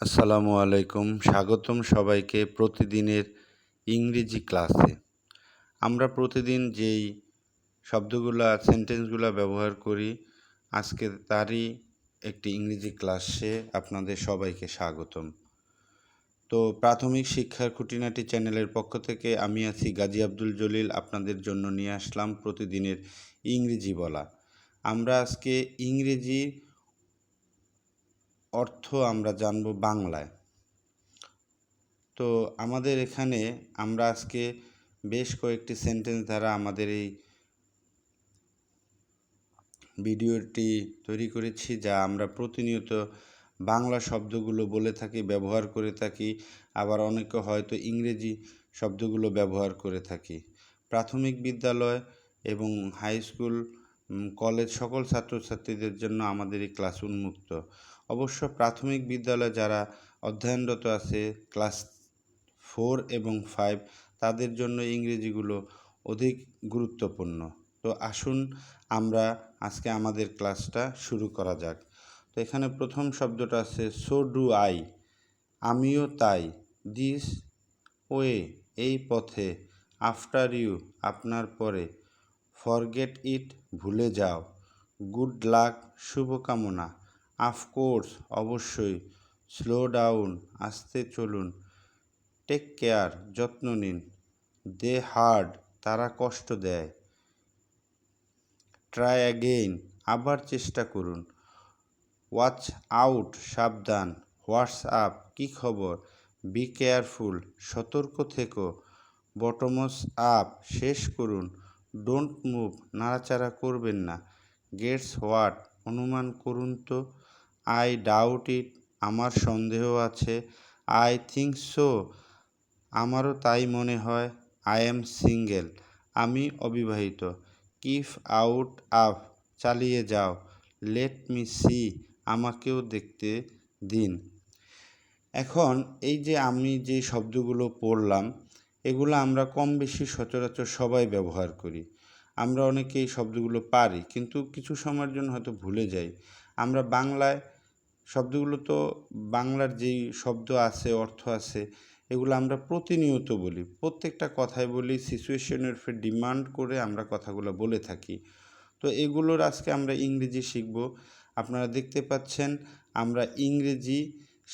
আসসালামু আলাইকুম। স্বাগতম সবাইকে প্রতিদিনের ইংরেজি ক্লাসে। আমরা প্রতিদিন যেই শব্দগুলা, সেন্টেন্সগুলো ব্যবহার করি, আজকে তারই একটি ইংরেজি ক্লাসে আপনাদের সবাইকে স্বাগতম। তো প্রাথমিক শিক্ষার খুঁটিনাটি চ্যানেলের পক্ষ থেকে আমি আছি গাজী আব্দুল জলিল। আপনাদের জন্য নিয়ে আসলাম প্রতিদিনের ইংরেজি বলা। আমরা আজকে ইংরেজি অর্থ আমরা জানব বাংলায়। তো আমাদের এখানে আমরা আজকে বেশ কয়েকটি সেন্টেন্স দ্বারা আমাদের এই ভিডিওটি তৈরি করেছি যা আমরা প্রতিনিয়ত বাংলা শব্দগুলো বলে থাকি, ব্যবহার করে থাকি, আবার অনেকে হয়তো ইংরেজি শব্দগুলো ব্যবহার করে থাকি। প্রাথমিক বিদ্যালয় এবং হাই স্কুল কলেজ সকল ছাত্রছাত্রীদের জন্য আমাদের এই ক্লাস উন্মুক্ত। অবশ্য প্রাথমিক বিদ্যালয়ে যারা অধ্যয়নরত আছে, ক্লাস ফোর এবং ফাইভ, তাদের জন্য ইংরেজিগুলো অধিক গুরুত্বপূর্ণ। তো আসুন আমরা আজকে আমাদের ক্লাসটা শুরু করা যাক। তো এখানে প্রথম শব্দটা আছে সো ডু আই আমিও তাই। দিস ওয়ে এই পথে। আফটার ইউ আপনার পরে। ফরগেট ইট ভুলে যাও। গুড লাক শুভকামনা। আফকোর্স অবশ্যই। স্লো ডাউন আস্তে চলুন। টেক কেয়ার যত্ন নিন। দে হার্ড তারা কষ্ট দেয়। ট্রাই অ্যাগেইন আবার চেষ্টা করুন। ওয়াচ আউট সাবধান। হোয়াটসঅ্যাপ কী খবর? বি কেয়ারফুল সতর্ক থেকো। বটমস আপ শেষ করুন। ডোন্ট মুভ নাড়াচাড়া করবেন না। গেটস হোয়াট অনুমান করুন তো। আই ডাউট ইট আমার সন্দেহ আছে। আই থিঙ্ক সো আমারও তাই মনে হয়। আই এম সিঙ্গেল আমি অবিবাহিত। কিফ আউট আপ চালিয়ে যাও। লেট মি সি আমাকেও দেখতে দিন। এখন এই যে আমি যে শব্দগুলো পড়লাম, এগুলো আমরা কম বেশি সচরাচর সবাই ব্যবহার করি। আমরা অনেকে এই শব্দগুলো পারি, কিন্তু কিছু সময়ের জন্য হয়তো ভুলে যাই। আমরা বাংলায় শব্দগুলো তো বাংলার যেই শব্দ আছে, অর্থ আছে, এগুলো আমরা প্রতিনিয়ত বলি। প্রত্যেকটা কথায় বলি সিচুয়েশনের ফের ডিমান্ড করে আমরা কথাগুলো বলে থাকি। তো এগুলোর আজকে আমরা ইংরেজি শিখব। আপনারা দেখতে পাচ্ছেন, আমরা ইংরেজি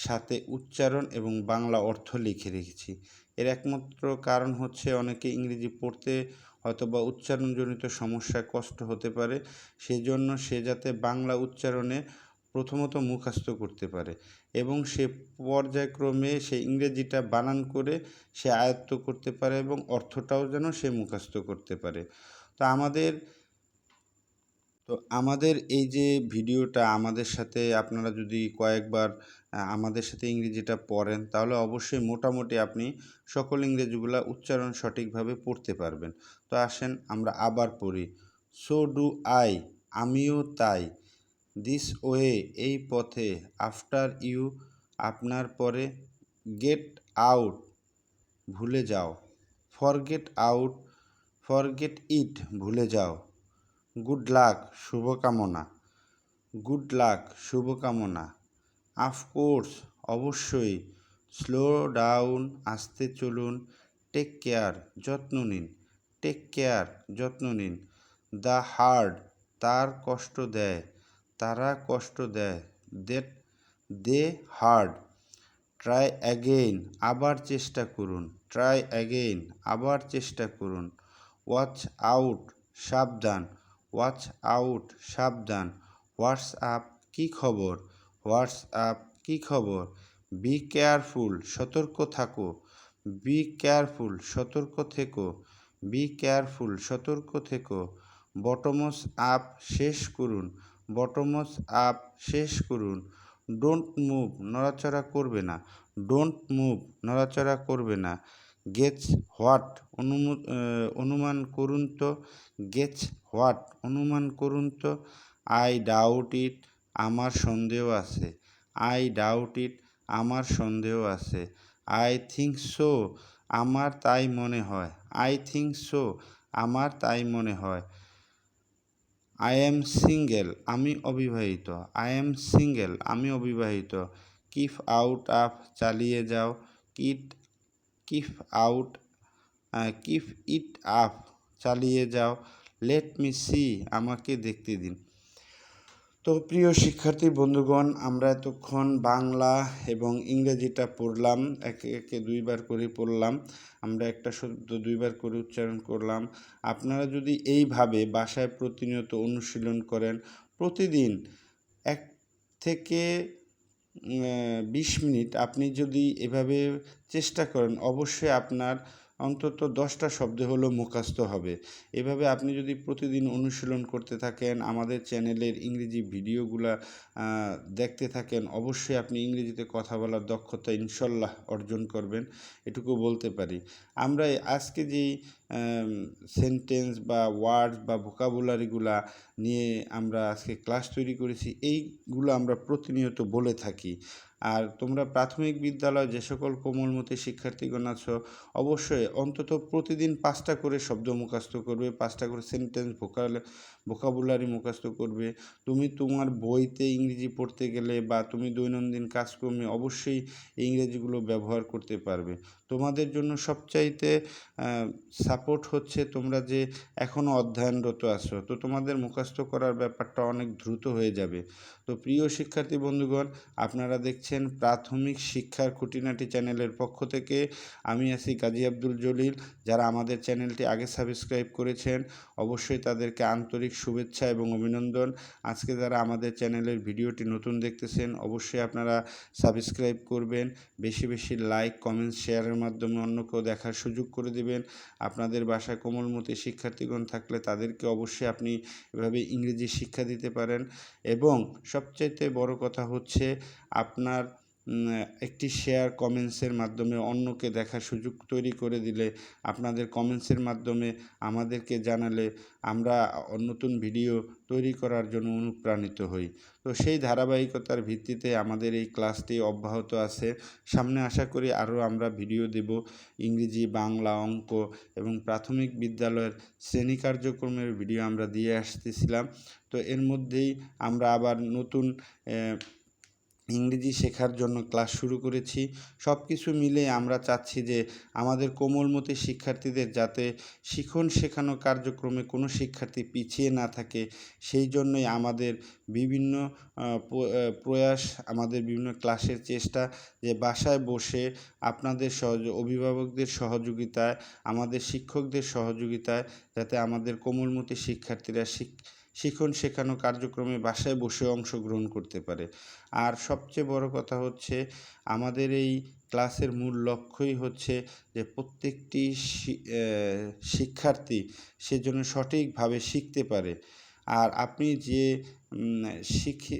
সাথে উচ্চারণ এবং বাংলা অর্থ লিখে রেখেছি। এর একমাত্র কারণ হচ্ছে অনেকে ইংরেজি পড়তে হয়তো বা উচ্চারণজনিত সমস্যায় কষ্ট হতে পারে, সেজন্য সে যাতে বাংলা উচ্চারণে প্রথমত মুখস্থ করতে পারে এবং সে পর্যায়ক্রমে সে ইংরেজিটা বানান করে সে আয়ত্ত করতে পারে এবং অর্থটাও যেন সে মুখস্থ করতে পারে। তো আমাদের তো আমাদের এই যে ভিডিওটা আমাদের সাথে, আপনারা যদি কয়েকবার আমাদের সাথে ইংরেজিটা পড়েন, তাহলে অবশ্যই মোটামুটি আপনি সকল ইংরেজিগুলা উচ্চারণ সঠিকভাবে পড়তে পারবেন। তো আসেন আমরা আবার পড়ি। সো ডু আই, আমিও তাই। দিস ওয়ে, এই পথে। আফটার ইউ, আপনার পরে। গেট আউট, ভুলে যাও। ফরগেট আউট, ফরগেট ইট, ভুলে যাও। গুড লাক, শুভকামনা। গুড লাক, শুভকামনা। আফকোর্স অবশ্যই। স্লো ডাউন, আসতে চলুন। টেক কেয়ার, যত্ন নিন। টেক কেয়ার, যত্ন নিন। দ্য হার্ড তার কষ্ট দেয়। তারা কষ্ট দেয়। That they hard try again আবার চেষ্টা করুন। ট্রাই অ্যাগেইন আবার চেষ্টা করুন। ওয়াচ আউট সাবধান। ওয়াচ আউট সাবধান। হোয়াটসঅ্যাপ কী খবর? হোয়াটসঅ্যাপ কী খবর? বি কেয়ারফুল সতর্ক থাকো। বি কেয়ারফুল সতর্ক থেকো। বি কেয়ারফুল সতর্ক থেকো। বটমস আপ শেষ করুন। বটমস আপ, শেষ করুন। ডোন্ট মুভ, নড়াচড়া করবে না। ডোন্ট মুভ, নড়াচড়া করবে না। গেটস হোয়াট অনুমান করুন তো। গেটস হোয়াট, অনুমান করুন তো। আই ডাউট ইট, আমার সন্দেহ আছে। আই ডাউট ইট, আমার সন্দেহ আছে। আই থিঙ্ক সো, আমার তাই মনে হয়। আই থিঙ্ক সো, আমার তাই মনে হয়। আই এম সিঙ্গেল আমি অবিবাহিত। আই এম সিঙ্গেল আমি অবিবাহিত। কিফ আউট আপ চালিয়ে যাও। Kit keep out keep it up চালিয়ে যাও। লেট মি সি আমাকে দেখতে দিন। তো প্রিয় শিক্ষার্থী বন্ধুগণ, আমরা এতক্ষণ বাংলা এবং ইংরেজিটা পড়লাম, একে একে দুইবার করে পড়লাম, আমরা একটা শব্দ দুইবার করে উচ্চারণ করলাম। আপনারা যদি এইভাবে বাসায় প্রতিনিয়ত অনুশীলন করেন, প্রতিদিন এক থেকে বিশ মিনিট আপনি যদি এভাবে চেষ্টা করেন, অবশ্যই আপনার অন্তত দশটা শব্দ হলো মুখস্থ হবে। এভাবে আপনি যদি প্রতিদিন অনুশীলন করতে থাকেন, আমাদের চ্যানেলের ইংরেজি ভিডিওগুলা দেখতে থাকেন, অবশ্যই আপনি ইংরেজিতে কথা বলার দক্ষতা ইনশাল্লাহ অর্জন করবেন। এটুকু বলতে পারি। আমরা আজকে যেই সেন্টেন্স বা ওয়ার্ডস বা ভোকাবুলারিগুলা নিয়ে আমরা আজকে ক্লাস তৈরি করেছি, এইগুলো আমরা প্রতিনিয়ত বলে থাকি। আর তোমরা প্রাথমিক বিদ্যালয় যে সকল কোমলমতি শিক্ষার্থীগণ আছো, অবশ্যই অন্তত প্রতিদিন পাঁচটা করে শব্দ মুখস্থ করবে, পাঁচটা করে সেন্টেন্স ভোকাল ভোকাবুলারি মুখস্থ করবে। তুমি তোমার বইতে ইংরেজি পড়তে গেলে বা তুমি দৈনন্দিন কাজকর্মে অবশ্যই ইংরেজিগুলো ব্যবহার করতে পারবে। তোমাদের জন্য সবচাইতে সাপোর্ট হচ্ছে তোমরা যে এখনও অধ্যয়নরত আছো। তো তোমাদের মুখস্থ করার ব্যাপারটা অনেক দ্রুত হয়ে যাবে। তো প্রিয় শিক্ষার্থী বন্ধুগণ, আপনারা দেখছেন প্রাথমিক শিক্ষার খুঁটিনাটি চ্যানেলের পক্ষ থেকে। আমি আছি কাজী আব্দুল জলিল। যারা আমাদের চ্যানেলটি আগে সাবস্ক্রাইব করেছেন, অবশ্যই তাদেরকে আন্তরিক শুভেচ্ছা এবং অভিনন্দন। আজকে যারা আমাদের চ্যানেলের ভিডিওটি নতুন দেখতেছেন, অবশ্যই আপনারা সাবস্ক্রাইব করবেন। বেশি বেশি লাইক কমেন্ট শেয়ারের মাধ্যমে অন্যকেও দেখার সুযোগ করে দেবেন। আপনাদের বাসায় কোমলমতি শিক্ষার্থীগণ থাকলে তাদেরকে অবশ্যই আপনি এভাবে ইংরেজি শিক্ষা দিতে পারেন। এবং সবচাইতে বড় কথা হচ্ছে, আপনার একটি শেয়ার কমেন্টসের মাধ্যমে অন্যকে দেখার সুযোগ তৈরি করে দিলে আপনাদের কমেন্টসের মাধ্যমে আমাদেরকে জানালে আমরা নতুন ভিডিও তৈরি করার জন্য অনুপ্রাণিত হই। তো সেই ধারাবাহিকতার ভিত্তিতে আমাদের এই ক্লাসটি অব্যাহত আছে। সামনে আশা করি আরও আমরা ভিডিও দেব। ইংরেজি, বাংলা, অঙ্ক এবং প্রাথমিক বিদ্যালয়ের শ্রেণি কার্যক্রমের ভিডিও আমরা দিয়ে আসতেছিলাম। তো এর মধ্যেই আমরা আবার নতুন ইংরেজি শেখার জন্য ক্লাস শুরু করেছি। সব কিছু মিলে আমরা চাচ্ছি যে আমাদের কোমলমতি শিক্ষার্থীদের যাতে শিখন শেখানো কার্যক্রমে কোনো শিক্ষার্থী পিছিয়ে না থাকে, সেই জন্যই আমাদের বিভিন্ন প্রয়াস, আমাদের বিভিন্ন ক্লাসের চেষ্টা যে বাসায় বসে আপনাদের সহজ, অভিভাবকদের সহযোগিতায়, আমাদের শিক্ষকদের সহযোগিতায় যাতে আমাদের কোমলমতি শিক্ষার্থীরা শিখ শিখন শেখানো কার্যক্রমে বাসায় বসে অংশগ্রহণ করতে পারে। আর সবচেয়ে বড় কথা হচ্ছে, আমাদের এই ক্লাসের মূল লক্ষ্যই হচ্ছে যে প্রত্যেকটি শিক্ষার্থী সেজন্য সঠিকভাবে শিখতে পারে। আর আপনি যে শিখে